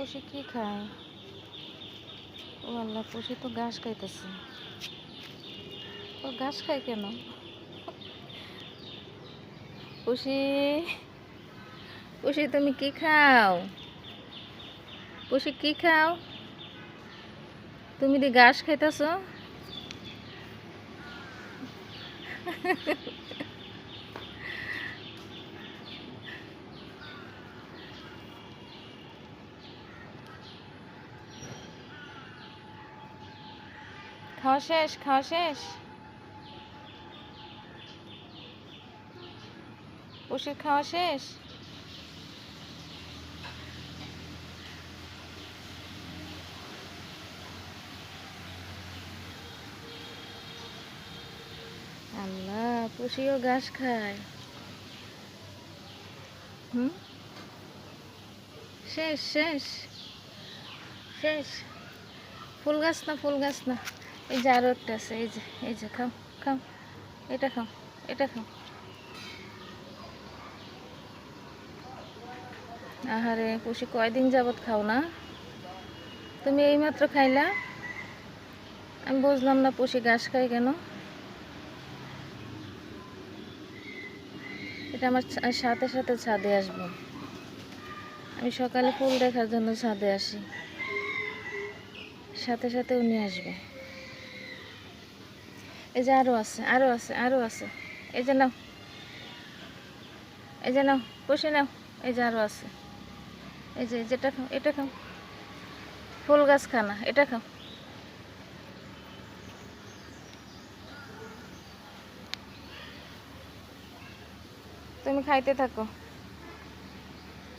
পশু কি খায়? ও আল্লাহ পশু তো ঘাস খাইতেছে। ও ঘাস খায় কেন? পুষি পুষি তুমি কি খাও? পুষি কি খাও? তুমি দি ঘাস খাইতেছ? খাওয়া শেষ খাওয়া শেষ? পুষির খাওয়া শেষ? আল্লাহ, পুষিও ঘাস খায়। হুম? শেষ শেষ। শেষ। ফুল গাছ না, ফুল গাছ না। এই যে আরও একটা আছে, এই যে এই যে, খাও খাও, এটা খাও এটা খাও। আহারে পুষি কয়দিন যাবত খাও না? তুমি এইমাত্র খাইলা? আমি বুঝলাম না, পুষি ঘাস খাই কেন? এটা আমার সাথে সাথে ছাদে আসব। আমি সকালে ফুল দেখার জন্য ছাদে আসি। সাথে সাথে উনি আসবে। এই যে আরও আছে আরও আছে আরও আছে। এই যে নাও। এই যে নাও, বসে নাও। এই যে আরও আছে। এই যে যেটা খাও, এটা খাও। ফুল গাছ খানা এটা খাও। তুমি খাইতে থাকো।